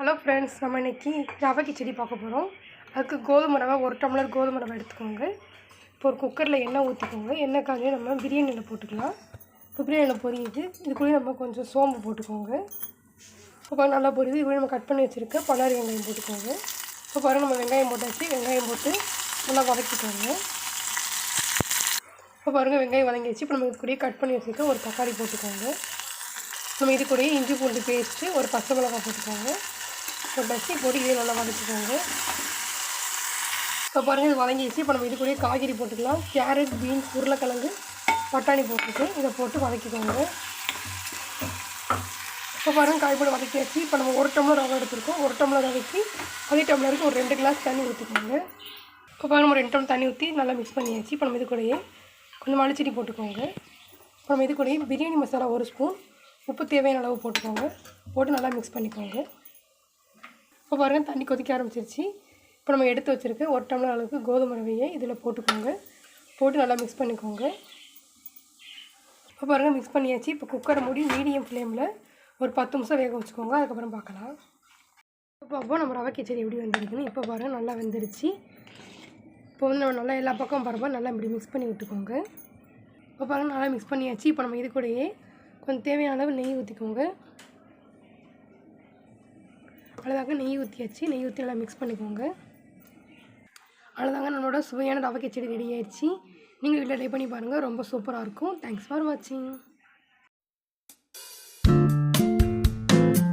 Hello friends நம்ம இன்றைக்கி ரவை கிச்சடி பார்க்க போகிறோம் அதுக்கு கோதுமை ரவை ஒரு டம்ளர் கோதுமை ரவை எடுத்துக்கோங்க. இப்போ ஒரு குக்கரில் எண்ணெய் ஊற்றிக்கோங்க எண்ணெய் காஞ்சி நம்ம பிரியாணியில் போட்டுக்கலாம். இப்போ பிரியாணியில் பொரியுது. இதுக்குள்ளேயே நம்ம கொஞ்சம் சோம்பு போட்டுக்கோங்க. இப்போ நல்லா பொரியுது. இது நம்ம கட் பண்ணி வச்சுருக்க பல்லாரி வெங்காயம் போட்டுக்கோங்க. இப்போ பாருங்க நம்ம வெங்காயம் போட்டாச்சு. வெங்காயம் போட்டு நல்லா வதக்கிக்கோங்க. இப்போ பாருங்கள் வெங்காயம் வதங்கிடுச்சு. இப்போ நம்ம இது கூடயே கட் பண்ணி வச்சுருக்க ஒரு தக்காளி போட்டுக்கோங்க. நம்ம இது கூடயே இஞ்சி பூண்டு பேஸ்ட்டு ஒரு பச்சை மிளகாய் போட்டுக்கோங்க. ஒரு பஸ்ஸி போட்டு இதே நல்லா வதக்கிக்கோங்க. இப்போ பாருங்கள் இது வதங்கிடுச்சு. இப்போ நம்ம இது காய்கறி போட்டுக்கலாம். கேரட் பீன்ஸ் உருளைக்கிழங்கு பட்டாணி போட்டுட்டு இதை போட்டு வதக்கிக்கோங்க. இப்போ பாருங்கள் காய் போட்டு வதக்கியாச்சு. இப்போ நம்ம ஒரு டம்ளர் ரவை எடுத்துருக்கோம். ஒரு டம்ளர் ரவைக்கு அதே டம்ளருக்கு ஒரு ரெண்டு கிளாஸ் தண்ணி ஊற்றிக்கோங்க இப்போ பாருங்கள் நம்ம ரெண்டு டம்ளர் தண்ணி ஊற்றி நல்லா மிக்ஸ் பண்ணியாச்சு. இப்போ நம்ம இது கூடயே கொஞ்சம் மல்லிச்செடி போட்டுக்கோங்க. இப்போ நம்ம இது கூடயே பிரியாணி மசாலா ஒரு ஸ்பூன் உப்பு தேவையான அளவு போட்டுக்கோங்க. போட்டு நல்லா மிக்ஸ் பண்ணிக்கோங்க. இப்போ பாருங்கள் தண்ணி கொதிக்க ஆரம்பிச்சிருச்சு. இப்போ நம்ம எடுத்து வச்சுருக்க ஒரு டம்ளர் அளவுக்கு கோதுமை ரவையை இதில் போட்டுக்கோங்க. போட்டு நல்லா மிக்ஸ் பண்ணிக்கோங்க. இப்போ பாருங்கள் மிக்ஸ் பண்ணியாச்சு. இப்போ குக்கரை மூடி மீடியம் ஃப்ளேமில் ஒரு பத்து நிமிஷம் வேக வச்சுக்கோங்க. அதுக்கப்புறம் பார்க்கலாம். இப்போ அப்போ நம்ம ரவை கிச்சடி எப்படி வந்துருக்குன்னு இப்போ பாருங்கள் நல்லா வெந்துருச்சு. இப்போ வந்து நம்ம நல்லா எல்லா பக்கம் பரவாயில்ல நல்லா இப்படி மிக்ஸ் பண்ணி விட்டுக்கோங்க. இப்போ பாருங்கள் நல்லா மிக்ஸ் பண்ணியாச்சு. இப்போ நம்ம இது கூடயே கொஞ்சம் தேவையான அளவு நெய் ஊற்றிக்கோங்க அவ்வளோதாங்க நெய் ஊற்றியாச்சு. நெய் ஊற்றி நல்லா மிக்ஸ் பண்ணிக்கோங்க. அவ்வளோதாங்க நம்மளோட சுவையான ரவை கிச்சடி ரெடி ஆயிடுச்சு. நீங்கள் வீட்டில் ட்ரை பண்ணி பாருங்கள் ரொம்ப சூப்பராக இருக்கும். தேங்க்ஸ் ஃபார் வாட்சிங்